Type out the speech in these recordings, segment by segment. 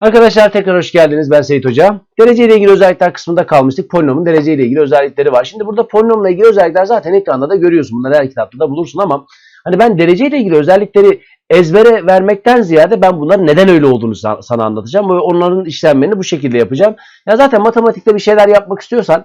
Arkadaşlar tekrar hoş geldiniz. Ben Seyit Hoca. Derece ile ilgili özellikler kısmında kalmıştık. Polinomun derece ile ilgili özellikleri var. Şimdi burada polinomla ilgili özellikler zaten ekranda da görüyorsun. Bunları her kitapta da bulursun ama hani ben derece ile ilgili özellikleri ezbere vermekten ziyade ben bunların neden öyle olduğunu sa- sana anlatacağım. Ve onların işlemlerini bu şekilde yapacağım. Ya zaten matematikte bir şeyler yapmak istiyorsan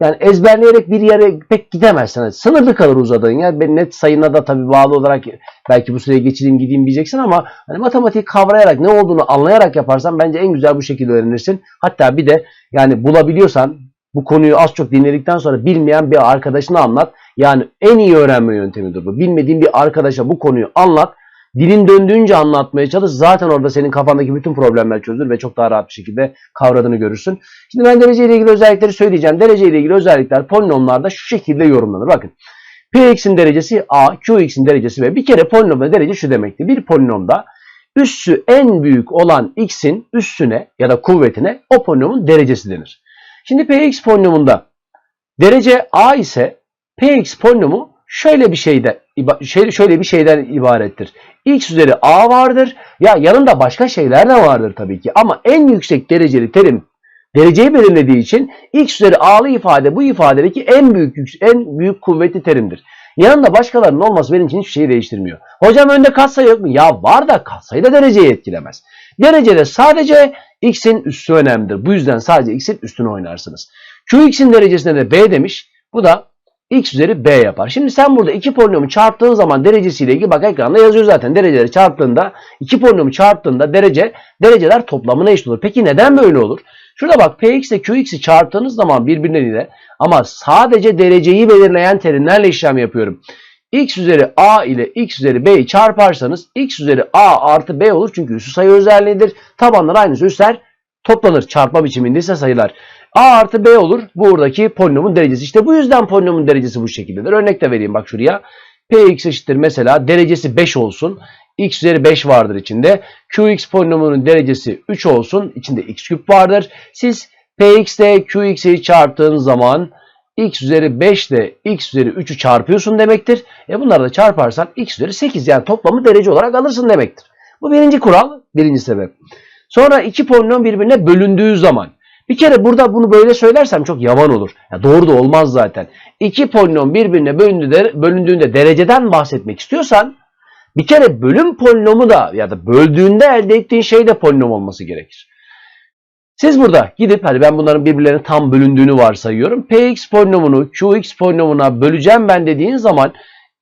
yani ezberleyerek bir yere pek gidemezsin. Sınırlı kalır uzadığın yer. Ben net sayına da tabii bağlı olarak belki bu süreyi geçireyim gideyim diyeceksin ama hani matematik kavrayarak ne olduğunu anlayarak yaparsan bence en güzel bu şekilde öğrenirsin. Hatta bir de yani bulabiliyorsan bu konuyu az çok dinledikten sonra bilmeyen bir arkadaşına anlat. Yani en iyi öğrenme yöntemidir bu. Bilmediğin bir arkadaşa bu konuyu anlat. Dilin döndüğünce anlatmaya çalış. Zaten orada senin kafandaki bütün problemler çözülür ve çok daha rahat bir şekilde kavradığını görürsün. Şimdi ben derece ile ilgili özellikleri söyleyeceğim. Derece ile ilgili özellikler polinomlarda şu şekilde yorumlanır. Bakın. Px'in derecesi a, qx'in derecesi b. Bir kere polinomda derece şu demektir. Bir polinomda üssü en büyük olan x'in üssüne ya da kuvvetine o polinomun derecesi denir. Şimdi px polinomunda derece a ise px polinomu şöyle bir şeyde şey- şöyle bir şeyden ibarettir. x üzeri a vardır. Ya yanında başka şeyler de vardır tabii ki ama en yüksek dereceli terim dereceyi belirlediği için x üzeri a'lı ifade bu ifadedeki en büyük en büyük kuvvetli terimdir. Yanında başkalarının olması benim için hiçbir şeyi değiştirmiyor. Hocam önde katsayı yok mu? Ya var da katsayı da dereceyi etkilemez. Derecede sadece x'in üssü önemlidir. Bu yüzden sadece x'in üstünü oynarsınız. Qx'in derecesine de b demiş. Bu da x üzeri b yapar. Şimdi sen burada iki polinomu çarptığın zaman derecesiyle ilgili bak ekranda yazıyor zaten. Dereceleri çarptığında iki polinomu çarptığında derece dereceler toplamına eşit olur. Peki neden böyle olur? Şurada bak px ile qx'i çarptığınız zaman birbirleriyle ama sadece dereceyi belirleyen terimlerle işlem yapıyorum. x üzeri a ile x üzeri b'yi çarparsanız x üzeri a artı b olur. Çünkü üssü sayı özelliğidir. Tabanlar aynı üsler toplanır. Çarpma biçiminde ise sayılar. A artı b olur. Buradaki polinomun derecesi. İşte bu yüzden polinomun derecesi bu şekildedir. Örnek de vereyim bak şuraya. px eşittir mesela derecesi 5 olsun. x üzeri 5 vardır içinde. qx polinomunun derecesi 3 olsun. İçinde x küp vardır. Siz px ile qx'i çarptığınız zaman x üzeri 5 ile x üzeri 3'ü çarpıyorsun demektir. E bunları da çarparsan x üzeri 8 yani toplamı derece olarak alırsın demektir. Bu birinci kural, birinci sebep. Sonra iki polinom birbirine bölündüğü zaman. Bir kere burada bunu böyle söylersem çok yavan olur. Ya doğru da olmaz zaten. İki polinom birbirine bölündüğünde, bölündüğünde dereceden bahsetmek istiyorsan bir kere bölüm polinomu da ya da böldüğünde elde ettiğin şey de polinom olması gerekir. Siz burada gidip hadi ben bunların birbirlerine tam bölündüğünü varsayıyorum. Px polinomunu Qx polinomuna böleceğim ben dediğin zaman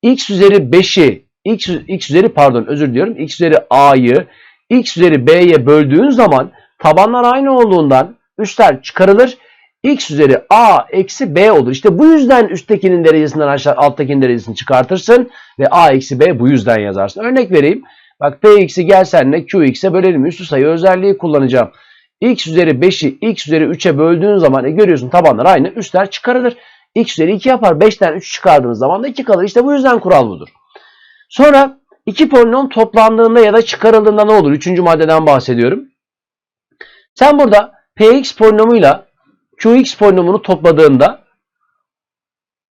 x üzeri 5'i x, x üzeri pardon özür diliyorum x üzeri a'yı x üzeri b'ye böldüğün zaman tabanlar aynı olduğundan üstler çıkarılır. x üzeri a eksi b olur. İşte bu yüzden üsttekinin derecesinden aşağı alttakinin derecesini çıkartırsın ve a eksi b bu yüzden yazarsın. Örnek vereyim. Bak px'i gel senle qx'e bölelim. Üstü sayı özelliği kullanacağım. x üzeri 5'i x üzeri 3'e böldüğün zaman e görüyorsun tabanlar aynı. Üstler çıkarılır. x üzeri 2 yapar. 5'ten 3 çıkardığınız zaman da 2 kalır. İşte bu yüzden kural budur. Sonra iki polinom toplandığında ya da çıkarıldığında ne olur? Üçüncü maddeden bahsediyorum. Sen burada px polinomuyla qx polinomunu topladığında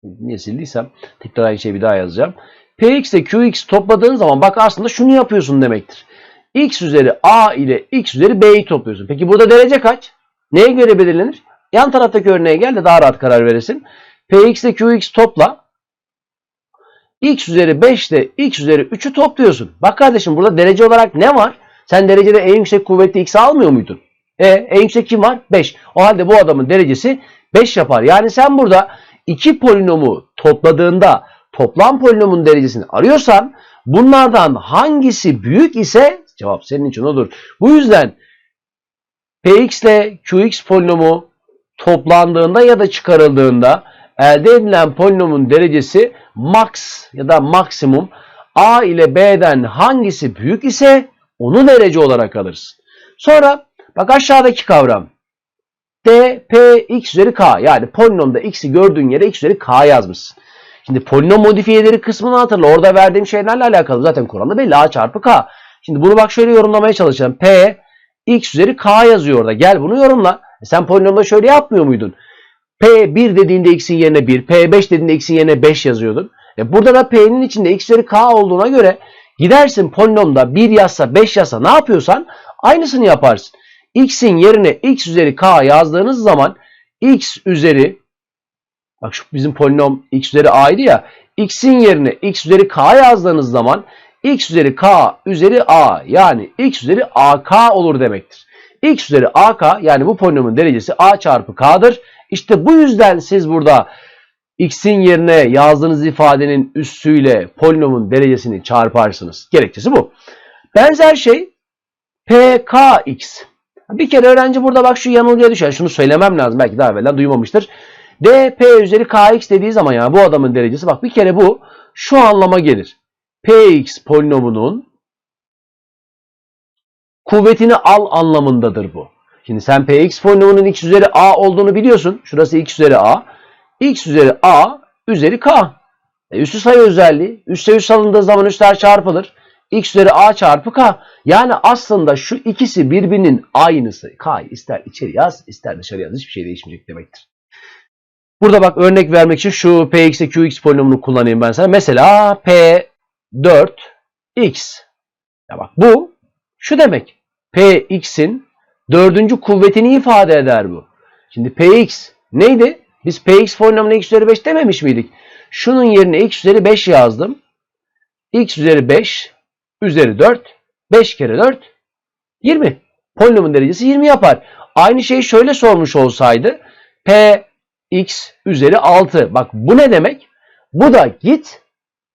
niye sildiysem tekrar aynı şeyi bir daha yazacağım. px ile qx topladığın zaman bak aslında şunu yapıyorsun demektir. x üzeri a ile x üzeri b'yi topluyorsun. Peki burada derece kaç? Neye göre belirlenir? Yan taraftaki örneğe gel de daha rahat karar veresin. px ile qx topla x üzeri 5 ile x üzeri 3'ü topluyorsun. Bak kardeşim burada derece olarak ne var? Sen derecede en yüksek kuvvetli x'i almıyor muydun? E en yüksek kim var? 5. O halde bu adamın derecesi 5 yapar. Yani sen burada iki polinomu topladığında toplam polinomun derecesini arıyorsan bunlardan hangisi büyük ise cevap senin için odur. Bu yüzden px ile qx polinomu toplandığında ya da çıkarıldığında elde edilen polinomun derecesi max ya da maksimum a ile b'den hangisi büyük ise onu derece olarak alırsın. Sonra bak aşağıdaki kavram d, p, x üzeri k yani polinomda x'i gördüğün yere x üzeri k yazmışsın. Şimdi polinom modifiyeleri kısmını hatırla. Orada verdiğim şeylerle alakalı zaten kuralı belli. a çarpı k. Şimdi bunu bak şöyle yorumlamaya çalışalım. p, x üzeri k yazıyor orada. Gel bunu yorumla. E sen polinomda şöyle yapmıyor muydun? P1 dediğinde x'in yerine 1, P5 dediğinde x'in yerine 5 yazıyordun. E burada da P'nin içinde x üzeri k olduğuna göre gidersin polinomda 1 yazsa 5 yazsa ne yapıyorsan Aynısını yaparsın. X'in yerine x üzeri k yazdığınız zaman x üzeri bak şu bizim polinom x üzeri a'ydı ya x'in yerine x üzeri k yazdığınız zaman x üzeri k üzeri a yani x üzeri ak olur demektir. x üzeri ak yani bu polinomun derecesi a çarpı k'dır. İşte bu yüzden siz burada x'in yerine yazdığınız ifadenin üssüyle polinomun derecesini çarparsınız. Gerekçesi bu. Benzer şey pkx. Bir kere öğrenci burada bak şu yanılgıya düşer. Şunu söylemem lazım. Belki daha evvelden duymamıştır. dp üzeri kx dediği zaman yani bu adamın derecesi bak bir kere bu şu anlama gelir. px polinomunun kuvvetini al anlamındadır bu. Şimdi sen px polinomunun x üzeri a olduğunu biliyorsun. Şurası x üzeri a. x üzeri a üzeri k. E, üstü sayı özelliği. Üste üst alındığı zaman üstler çarpılır. X üzeri a çarpı k. Yani aslında şu ikisi birbirinin aynısı. K ister içeri yaz ister dışarı yaz. Hiçbir şey değişmeyecek demektir. Burada bak örnek vermek için şu px ile qx polinomunu kullanayım ben sana. Mesela p4x. Ya bak bu şu demek. px'in dördüncü kuvvetini ifade eder bu. Şimdi px neydi? Biz px polinomuna x üzeri 5 dememiş miydik? Şunun yerine x üzeri 5 yazdım. x üzeri 5 üzeri 4. 5 kere 4 20. Polinomun derecesi 20 yapar. Aynı şeyi şöyle sormuş olsaydı p x üzeri 6. Bak bu ne demek? Bu da git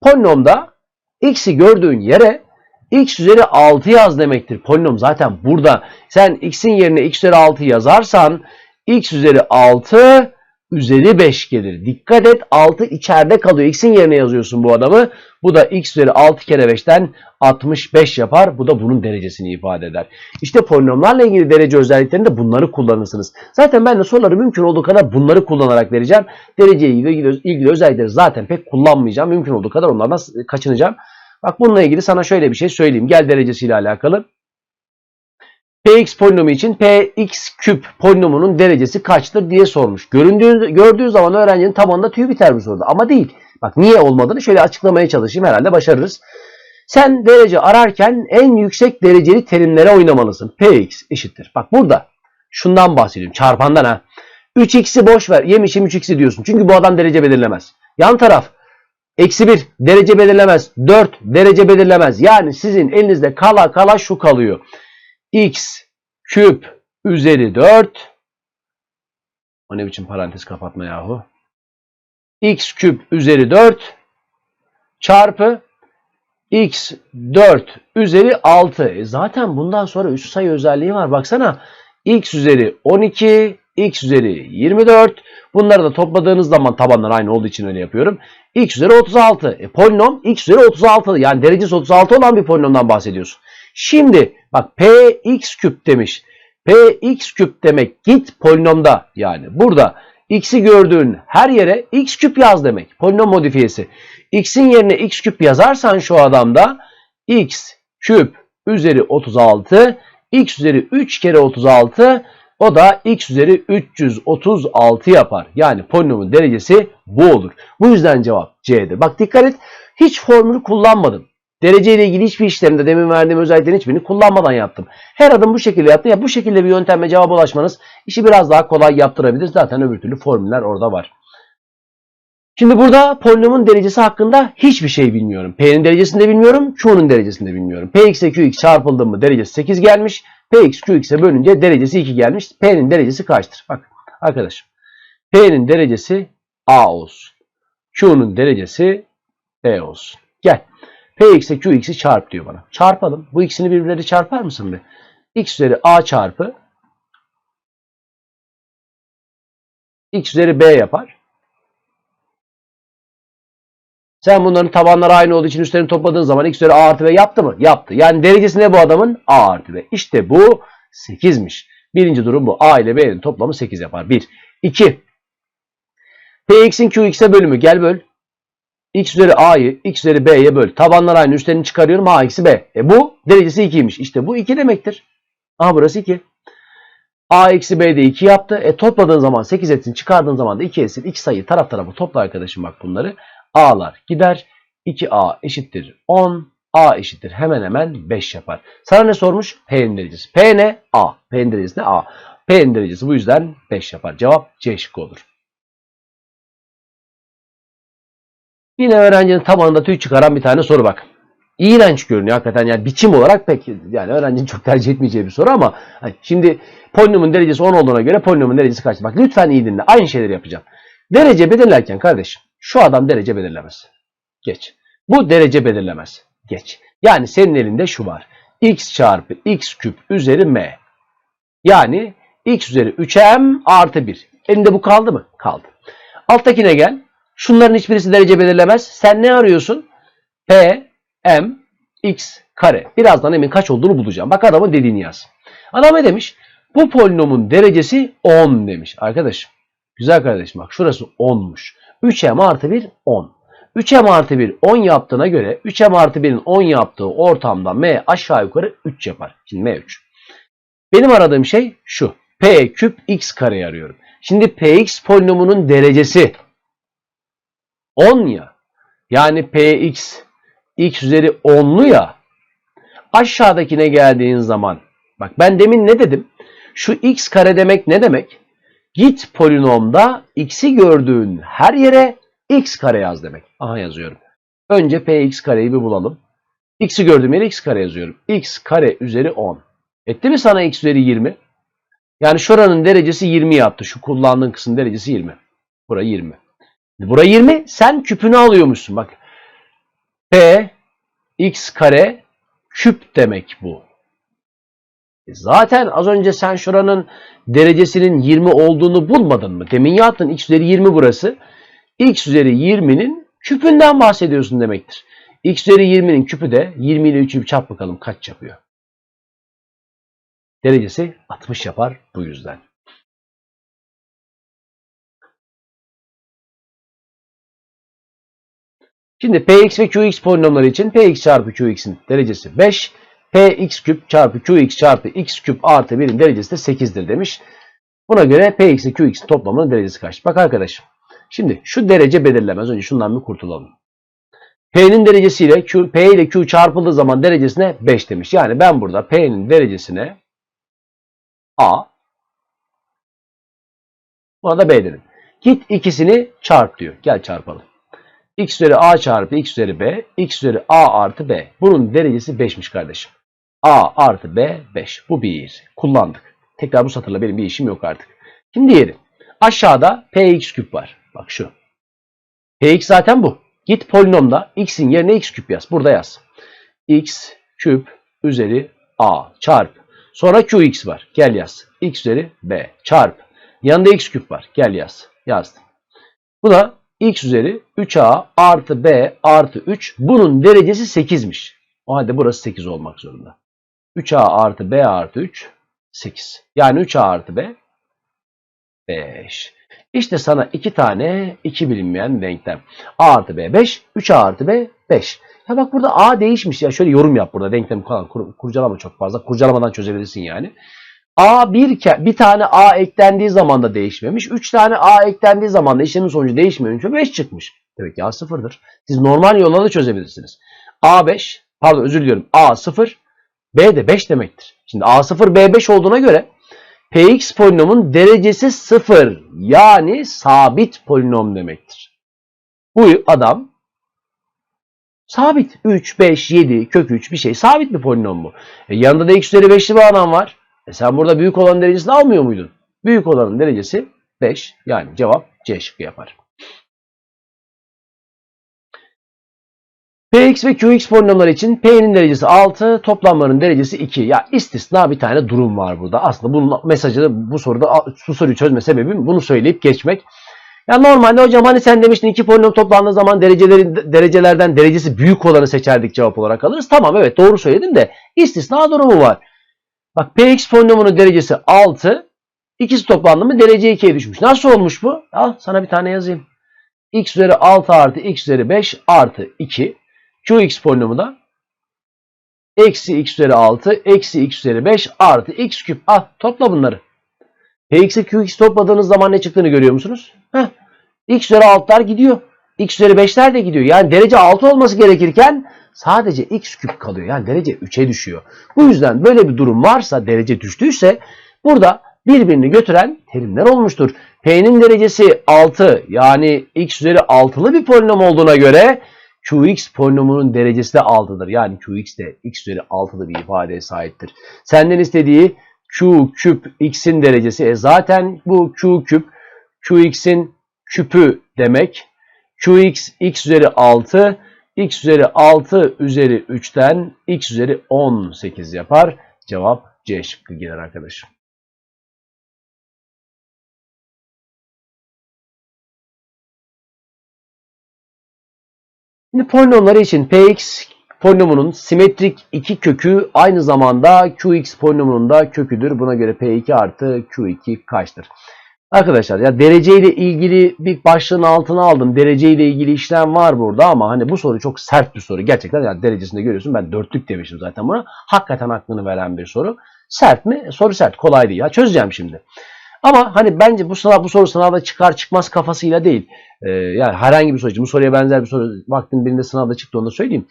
polinomda x'i gördüğün yere x üzeri 6 yaz demektir. Polinom zaten burada. Sen x'in yerine x üzeri 6 yazarsan x üzeri 6 üzeri 5 gelir. Dikkat et 6 içeride kalıyor. X'in yerine yazıyorsun bu adamı. Bu da x üzeri 6 kere 5'ten 65 yapar. Bu da bunun derecesini ifade eder. İşte polinomlarla ilgili derece özelliklerinde bunları kullanırsınız. Zaten ben de soruları mümkün olduğu kadar bunları kullanarak vereceğim. Derece ilgili, ilgili özellikleri zaten pek kullanmayacağım. Mümkün olduğu kadar onlardan kaçınacağım. Bak bununla ilgili sana şöyle bir şey söyleyeyim. Gel derecesiyle alakalı. Px polinomu için Px küp polinomunun derecesi kaçtır diye sormuş. Göründüğü, gördüğü zaman öğrencinin tabanında tüy biter bu soruda. Ama değil. Bak niye olmadığını şöyle açıklamaya çalışayım. Herhalde başarırız. Sen derece ararken en yüksek dereceli terimlere oynamalısın. Px eşittir. Bak burada şundan bahsediyorum. Çarpandan ha. 3x'i boş ver. Yemişim 3x'i diyorsun. Çünkü bu adam derece belirlemez. Yan taraf Eksi 1 derece belirlemez. 4 derece belirlemez. Yani sizin elinizde kala kala şu kalıyor. X küp üzeri 4 o ne biçim parantez kapatma yahu. x küp üzeri 4 çarpı x 4 üzeri 6. E zaten bundan sonra üst sayı özelliği var. Baksana x üzeri 12 x üzeri 24. Bunları da topladığınız zaman tabanlar aynı olduğu için öyle yapıyorum. x üzeri 36. E, polinom x üzeri 36. Yani derecesi 36 olan bir polinomdan bahsediyorsun. Şimdi bak px küp demiş. px küp demek git polinomda yani burada x'i gördüğün her yere x küp yaz demek. Polinom modifiyesi. x'in yerine x küp yazarsan şu adamda x küp üzeri 36 x üzeri 3 kere 36 o da x üzeri 336 yapar. Yani polinomun derecesi bu olur. Bu yüzden cevap C'dir. Bak dikkat et. Hiç formülü kullanmadım. Derece ile ilgili hiçbir işlemde demin verdiğim özelliklerin hiçbirini kullanmadan yaptım. Her adım bu şekilde yaptım. Ya bu şekilde bir yöntemle cevaba ulaşmanız işi biraz daha kolay yaptırabilir. Zaten öbür türlü formüller orada var. Şimdi burada polinomun derecesi hakkında hiçbir şey bilmiyorum. P'nin derecesini de bilmiyorum. Q'nun derecesini de bilmiyorum. Px ile Qx çarpıldı mı derecesi 8 gelmiş. Px Qx'e bölünce derecesi 2 gelmiş. P'nin derecesi kaçtır? Bak arkadaşım. P'nin derecesi A olsun. Q'nun derecesi B olsun. Gel. Px ile Qx'i çarp diyor bana. Çarpalım. Bu ikisini birbirleri çarpar mısın be? X üzeri A çarpı X üzeri B yapar. Sen bunların tabanları aynı olduğu için üstlerini topladığın zaman x üzeri a artı b yaptı mı? Yaptı. Yani derecesi ne bu adamın? a artı b. İşte bu 8'miş. Birinci durum bu. a ile b'nin toplamı 8 yapar. 1. 2. px'in qx'e bölümü. Gel böl. X üzeri a'yı x üzeri b'ye böl. Tabanlar aynı. Üstlerini çıkarıyorum. a eksi b. E bu derecesi 2'ymiş. İşte bu 2 demektir. Aha burası 2. a eksi b de 2 yaptı. E topladığın zaman 8 etsin. Çıkardığın zaman da 2 etsin. İki sayı taraf tarafa topla arkadaşım bak bunları. A'lar gider. 2A eşittir 10. A eşittir hemen hemen 5 yapar. Sana ne sormuş? P'nin derecesi. P ne? A. P'nin derecesi ne? A. P'nin derecesi bu yüzden 5 yapar. Cevap C şıkkı olur. Yine öğrencinin tabanında tüy çıkaran bir tane soru bak. İğrenç görünüyor hakikaten yani biçim olarak pek yani öğrencinin çok tercih etmeyeceği bir soru ama hani şimdi polinomun derecesi 10 olduğuna göre polinomun derecesi kaç? Bak lütfen iyi dinle. Aynı şeyleri yapacağım. Derece belirlerken kardeşim şu adam derece belirlemez. Geç. Bu derece belirlemez. Geç. Yani senin elinde şu var. x çarpı x küp üzeri m. Yani x üzeri 3m artı 1. Elinde bu kaldı mı? Kaldı. Alttakine gel. Şunların hiçbirisi derece belirlemez. Sen ne arıyorsun? P, M, X kare. Birazdan emin kaç olduğunu bulacağım. Bak adamın dediğini yaz. Adam ne demiş? Bu polinomun derecesi 10 demiş. Arkadaşım. Güzel kardeşim bak şurası 10'muş. 3M artı 1 10. 3M artı 1 10 yaptığına göre 3M artı 1'in 10 yaptığı ortamda M aşağı yukarı 3 yapar. Şimdi M 3. Benim aradığım şey şu. P küp X kareyi arıyorum. Şimdi Px polinomunun derecesi 10 ya. Yani Px x üzeri 10'lu ya. Aşağıdakine geldiğin zaman bak ben demin ne dedim? Şu x kare demek ne demek? Git polinomda x'i gördüğün her yere x kare yaz demek. Aha yazıyorum. Önce px kareyi bir bulalım. x'i gördüğüm yere x kare yazıyorum. x kare üzeri 10. Etti mi sana x üzeri 20? Yani şuranın derecesi 20 yaptı. Şu kullandığın kısım derecesi 20. Bura 20. Bura 20. Sen küpünü alıyormuşsun. Bak. P x kare küp demek bu. E Zaten az önce sen şuranın derecesinin 20 olduğunu bulmadın mı? Demin yaptın x üzeri 20 burası. x üzeri 20'nin küpünden bahsediyorsun demektir. x üzeri 20'nin küpü de 20 ile 3'ü bir çarp bakalım kaç yapıyor. Derecesi 60 yapar bu yüzden. Şimdi Px ve Qx polinomları için Px çarpı Qx'in derecesi 5. Px küp çarpı Qx çarpı x küp artı 1'in derecesi de 8'dir demiş. Buna göre Px ile Qx'in toplamının derecesi kaç? Bak arkadaşım. Şimdi şu derece belirlemez. Önce şundan bir kurtulalım. P'nin derecesiyle Q, P ile Q çarpıldığı zaman derecesine 5 demiş. Yani ben burada P'nin derecesine A buna da B dedim. Git ikisini çarp diyor. Gel çarpalım x üzeri a çarpı x üzeri b, x üzeri a artı b. Bunun derecesi 5'miş kardeşim. a artı b 5. Bu bir. Kullandık. Tekrar bu satırla benim bir işim yok artık. Şimdi diğeri. Aşağıda px küp var. Bak şu. px zaten bu. Git polinomda x'in yerine x küp yaz. Burada yaz. x küp üzeri a çarp. Sonra qx var. Gel yaz. x üzeri b çarp. Yanında x küp var. Gel yaz. Yazdım. Bu da x üzeri 3a artı b artı 3. Bunun derecesi 8'miş. O halde burası 8 olmak zorunda. 3a artı b artı 3 8. Yani 3a artı b 5. İşte sana iki tane iki bilinmeyen denklem. a artı b 5, 3a artı b 5. Ya bak burada a değişmiş ya. Şöyle yorum yap burada denklem falan kur, kurcalama çok fazla. Kurcalamadan çözebilirsin yani. A bir, bir tane A eklendiği zaman da değişmemiş. 3 tane A eklendiği zaman da işlemin sonucu değişmeyince 5 çıkmış. Demek ki A sıfırdır. Siz normal yolla da çözebilirsiniz. A 5, pardon özür diliyorum. A 0, B de 5 demektir. Şimdi A 0, B 5 olduğuna göre Px polinomun derecesi 0. Yani sabit polinom demektir. Bu adam sabit. 3, 5, 7, kök 3 bir şey. Sabit bir polinom bu. E yanında da x üzeri 5'li bir adam var. E sen burada büyük olan derecesini almıyor muydun? Büyük olanın derecesi 5. Yani cevap C şıkkı yapar. Px ve Qx polinomları için P'nin derecesi 6, toplamların derecesi 2. Ya istisna bir tane durum var burada. Aslında bunun mesajını bu soruda bu soruyu çözme sebebim bunu söyleyip geçmek. Ya normalde hocam hani sen demiştin iki polinom toplandığı zaman derecelerin derecelerden derecesi büyük olanı seçerdik cevap olarak alırız. Tamam evet doğru söyledin de istisna durumu var. Bak Px polinomunun derecesi 6. İkisi toplandı mı derece 2'ye düşmüş. Nasıl olmuş bu? Al sana bir tane yazayım. x üzeri 6 artı x üzeri 5 artı 2. Qx polinomu da eksi x üzeri 6 eksi x üzeri 5 artı x küp. Al topla bunları. Px ile Qx topladığınız zaman ne çıktığını görüyor musunuz? Heh. x üzeri 6'lar gidiyor. x üzeri 5'ler de gidiyor. Yani derece 6 olması gerekirken sadece x küp kalıyor. Yani derece 3'e düşüyor. Bu yüzden böyle bir durum varsa derece düştüyse burada birbirini götüren terimler olmuştur. P'nin derecesi 6 yani x üzeri 6'lı bir polinom olduğuna göre Qx polinomunun derecesi de 6'dır. Yani Qx de x üzeri 6'lı bir ifadeye sahiptir. Senden istediği Q küp x'in derecesi. E zaten bu Q küp Qx'in küpü demek. Qx x üzeri 6 x üzeri 6 üzeri 3'ten x üzeri 18 yapar. Cevap C şıkkı gelir arkadaşım. Şimdi polinomları için Px polinomunun simetrik iki kökü aynı zamanda Qx polinomunun da köküdür. Buna göre P2 artı Q2 kaçtır? Arkadaşlar ya dereceyle ilgili bir başlığın altına aldım. Dereceyle ilgili işlem var burada ama hani bu soru çok sert bir soru. Gerçekten yani derecesinde görüyorsun ben dörtlük demişim zaten buna. Hakikaten aklını veren bir soru. Sert mi? Soru sert. Kolay değil. Ya çözeceğim şimdi. Ama hani bence bu sınav bu soru sınavda çıkar çıkmaz kafasıyla değil. Ee, yani herhangi bir soru. Bu soruya benzer bir soru vaktin birinde sınavda çıktı onu da söyleyeyim.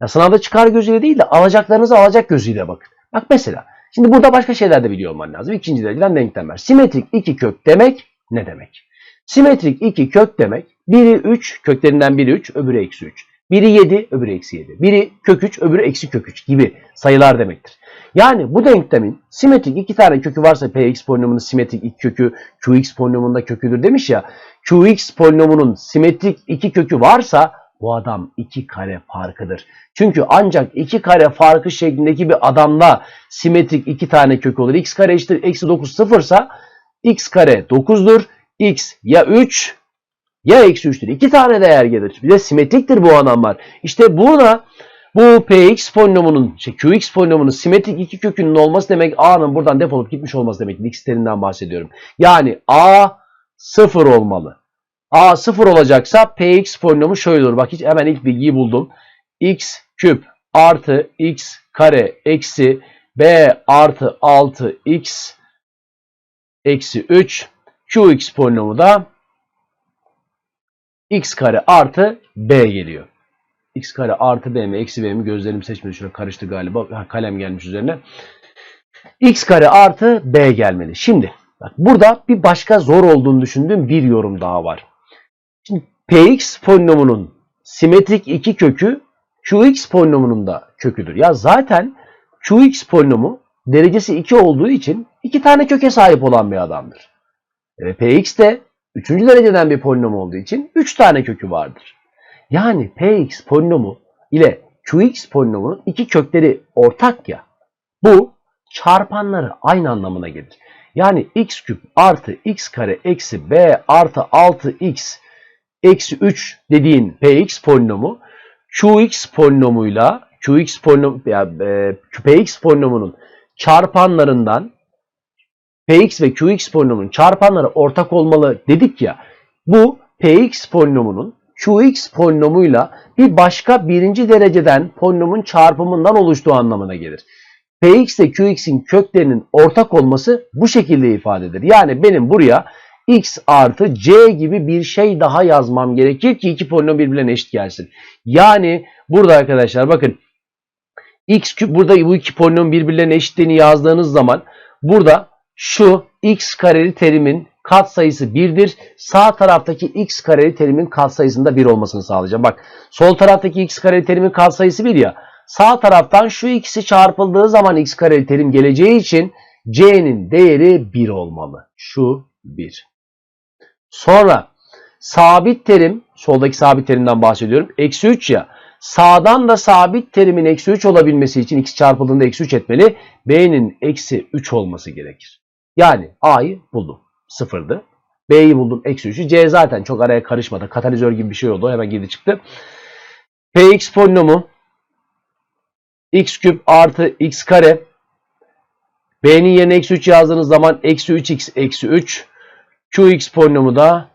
Ya sınavda çıkar gözüyle değil de alacaklarınızı alacak gözüyle bakın. Bak mesela Şimdi burada başka şeyler de biliyor olman lazım. İkinci dereceden denklemler. Simetrik iki kök demek ne demek? Simetrik iki kök demek biri 3 köklerinden biri 3 öbürü eksi 3. Biri 7 öbürü eksi 7. Biri kök 3 öbürü eksi kök 3 gibi sayılar demektir. Yani bu denklemin simetrik iki tane kökü varsa px polinomunun simetrik iki kökü qx polinomunun köküdür demiş ya. qx polinomunun simetrik iki kökü varsa bu adam iki kare farkıdır. Çünkü ancak iki kare farkı şeklindeki bir adamla simetrik iki tane kök olur. x kare eşittir eksi 9 sıfırsa x kare 9'dur. x ya 3 ya eksi 3'tür. İki tane değer gelir. Bir de simetriktir bu adamlar. İşte burada bu px polinomunun, şey, qx polinomunun simetrik iki kökünün olması demek a'nın buradan defolup gitmiş olması demek. X'lerinden bahsediyorum. Yani a sıfır olmalı. A 0 olacaksa Px polinomu şöyle olur. Bak hiç hemen ilk bilgiyi buldum. X küp artı X kare eksi B artı 6X eksi 3 Qx polinomu da X kare artı B geliyor. X kare artı B mi eksi B mi gözlerim seçmedi. Şurada karıştı galiba. Ha, kalem gelmiş üzerine. X kare artı B gelmeli. Şimdi bak burada bir başka zor olduğunu düşündüğüm bir yorum daha var. Şimdi Px polinomunun simetrik iki kökü Qx polinomunun da köküdür. Ya zaten Qx polinomu derecesi 2 olduğu için iki tane köke sahip olan bir adamdır. E, Px de 3. dereceden bir polinom olduğu için 3 tane kökü vardır. Yani Px polinomu ile Qx polinomunun iki kökleri ortak ya. Bu çarpanları aynı anlamına gelir. Yani x küp artı x kare eksi b artı 6x eksi 3 dediğin px polinomu qx polinomuyla qx polinom yani, e, px polinomunun çarpanlarından px ve qx polinomunun çarpanları ortak olmalı dedik ya. Bu px polinomunun qx polinomuyla bir başka birinci dereceden polinomun çarpımından oluştuğu anlamına gelir. px ile qx'in köklerinin ortak olması bu şekilde ifade edilir. Yani benim buraya x artı c gibi bir şey daha yazmam gerekir ki iki polinom birbirine eşit gelsin. Yani burada arkadaşlar bakın x küp burada bu iki polinom birbirlerine eşitliğini yazdığınız zaman burada şu x kareli terimin katsayısı 1'dir. Sağ taraftaki x kareli terimin katsayısında 1 olmasını sağlayacağım. Bak sol taraftaki x kareli terimin katsayısı 1 ya. Sağ taraftan şu ikisi çarpıldığı zaman x kareli terim geleceği için c'nin değeri 1 olmalı. Şu 1. Sonra sabit terim, soldaki sabit terimden bahsediyorum. Eksi 3 ya. Sağdan da sabit terimin eksi 3 olabilmesi için x çarpıldığında eksi 3 etmeli. B'nin eksi 3 olması gerekir. Yani A'yı buldum. Sıfırdı. B'yi buldum. Eksi 3'ü. C zaten çok araya karışmadı. Katalizör gibi bir şey oldu. Hemen girdi çıktı. Px polinomu x küp artı x kare B'nin yerine eksi 3 yazdığınız zaman eksi 3x eksi 3 Qx polinomu da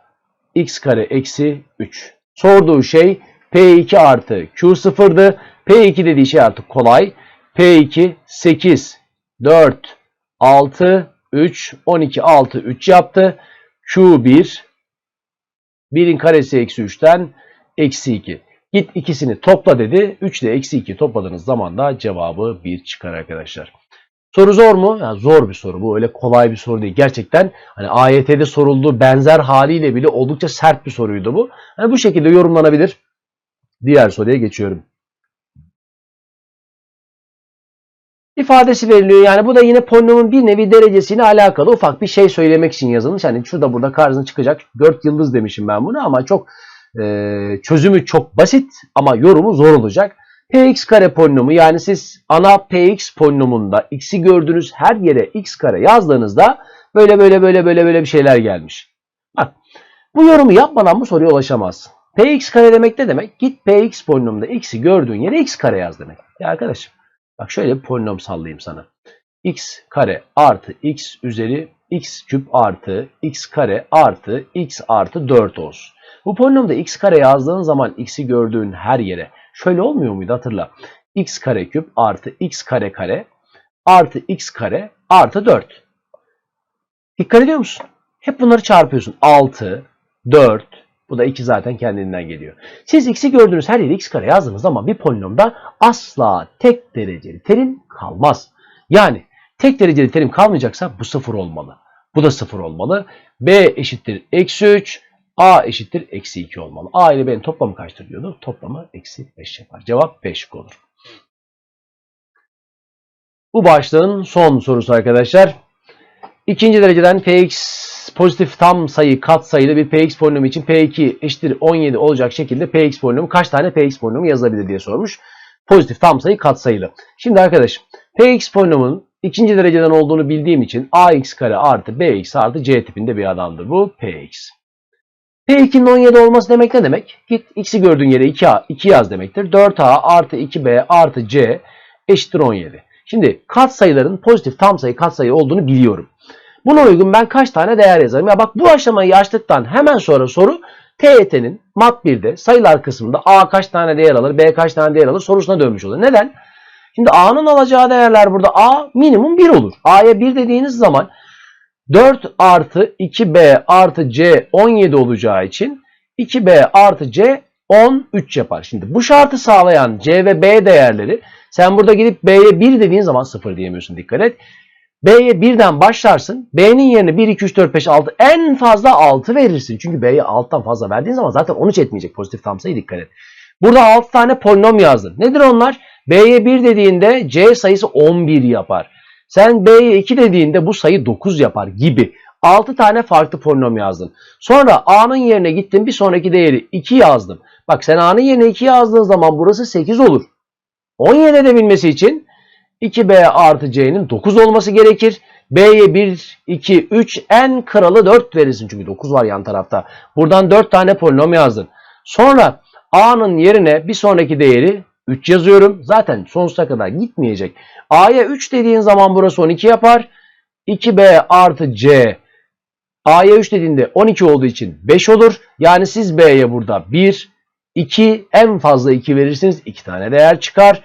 x kare eksi 3. Sorduğu şey P2 artı Q0'dı. P2 dediği şey artık kolay. P2 8, 4, 6, 3, 12, 6, 3 yaptı. Q1 1'in karesi eksi 3'ten eksi 2. Git ikisini topla dedi. 3 ile eksi 2 topladığınız zaman da cevabı 1 çıkar arkadaşlar. Soru zor mu? Ya zor bir soru. Bu öyle kolay bir soru değil. Gerçekten hani AYT'de sorulduğu benzer haliyle bile oldukça sert bir soruydu bu. Yani bu şekilde yorumlanabilir. Diğer soruya geçiyorum. ifadesi veriliyor. Yani bu da yine polinomun bir nevi derecesiyle alakalı ufak bir şey söylemek için yazılmış. Hani şurada burada karşınıza çıkacak 4 yıldız demişim ben bunu ama çok e, çözümü çok basit ama yorumu zor olacak. Px kare polinomu yani siz ana Px polinomunda x'i gördüğünüz her yere x kare yazdığınızda böyle böyle böyle böyle böyle bir şeyler gelmiş. Bak bu yorumu yapmadan bu soruya ulaşamazsın. Px kare demek ne demek? Git Px polinomunda x'i gördüğün yere x kare yaz demek. Ya arkadaşım Bak şöyle bir polinom sallayayım sana. x kare artı x üzeri x küp artı x kare artı x artı 4 olsun. Bu polinomda x kare yazdığın zaman x'i gördüğün her yere şöyle olmuyor muydu hatırla. x kare küp artı x kare kare artı x kare artı 4. Dikkat ediyor musun? Hep bunları çarpıyorsun. 6, 4, bu da 2 zaten kendinden geliyor. Siz x'i gördüğünüz her yere x kare yazdığınız zaman bir polinomda asla tek dereceli terim kalmaz. Yani tek dereceli terim kalmayacaksa bu sıfır olmalı. Bu da sıfır olmalı. b eşittir eksi 3, a eşittir eksi 2 olmalı. a ile b'nin toplamı kaçtır diyordu? Toplamı eksi 5 yapar. Cevap 5 olur. Bu başlığın son sorusu arkadaşlar. İkinci dereceden px pozitif tam sayı kat sayılı bir px polinomu için p2 eşittir 17 olacak şekilde px polinomu kaç tane px polinomu yazabilir diye sormuş. Pozitif tam sayı kat sayılı. Şimdi arkadaşım px polinomunun ikinci dereceden olduğunu bildiğim için ax kare artı bx artı c tipinde bir adamdır. Bu px. P2'nin 17 olması demek ne demek? Git x'i gördüğün yere 2a, 2 yaz demektir. 4a artı 2b artı c eşittir 17. Şimdi kat sayıların pozitif tam sayı kat sayı olduğunu biliyorum. Buna uygun ben kaç tane değer yazarım? Ya bak bu aşamayı açtıktan hemen sonra soru TYT'nin mat 1'de sayılar kısmında A kaç tane değer alır, B kaç tane değer alır sorusuna dönmüş oluyor. Neden? Şimdi A'nın alacağı değerler burada A minimum 1 olur. A'ya 1 dediğiniz zaman 4 artı 2B artı C 17 olacağı için 2B artı C 13 yapar. Şimdi bu şartı sağlayan C ve B değerleri sen burada gidip B'ye 1 dediğin zaman 0 diyemiyorsun dikkat et. B'ye birden başlarsın. B'nin yerine 1, 2, 3, 4, 5, 6 en fazla 6 verirsin. Çünkü B'ye 6'dan fazla verdiğin zaman zaten 13 etmeyecek. Pozitif tam sayı dikkat et. Burada 6 tane polinom yazdın. Nedir onlar? B'ye 1 dediğinde C sayısı 11 yapar. Sen B'ye 2 dediğinde bu sayı 9 yapar gibi. 6 tane farklı polinom yazdın. Sonra A'nın yerine gittin bir sonraki değeri 2 yazdım. Bak sen A'nın yerine 2 yazdığın zaman burası 8 olur. 17 edebilmesi için 2b artı c'nin 9 olması gerekir. B'ye 1, 2, 3 en kralı 4 verirsin. Çünkü 9 var yan tarafta. Buradan 4 tane polinom yazdın. Sonra a'nın yerine bir sonraki değeri 3 yazıyorum. Zaten sonsuza kadar gitmeyecek. a'ya 3 dediğin zaman burası 12 yapar. 2b artı c a'ya 3 dediğinde 12 olduğu için 5 olur. Yani siz b'ye burada 1, 2 en fazla 2 verirsiniz. 2 tane değer çıkar.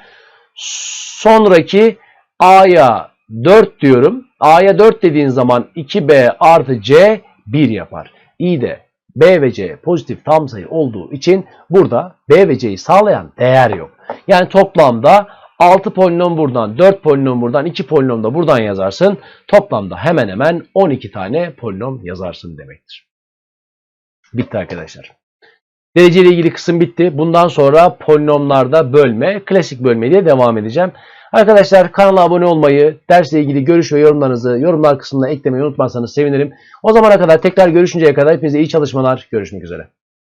Sonraki A'ya 4 diyorum. A'ya 4 dediğin zaman 2B artı C 1 yapar. İyi de B ve C pozitif tam sayı olduğu için burada B ve C'yi sağlayan değer yok. Yani toplamda 6 polinom buradan, 4 polinom buradan, 2 polinom da buradan yazarsın. Toplamda hemen hemen 12 tane polinom yazarsın demektir. Bitti arkadaşlar. Derece ile ilgili kısım bitti. Bundan sonra polinomlarda bölme, klasik bölme diye devam edeceğim. Arkadaşlar kanala abone olmayı, dersle ilgili görüş ve yorumlarınızı yorumlar kısmına eklemeyi unutmazsanız sevinirim. O zamana kadar tekrar görüşünceye kadar hepinize iyi çalışmalar. Görüşmek üzere.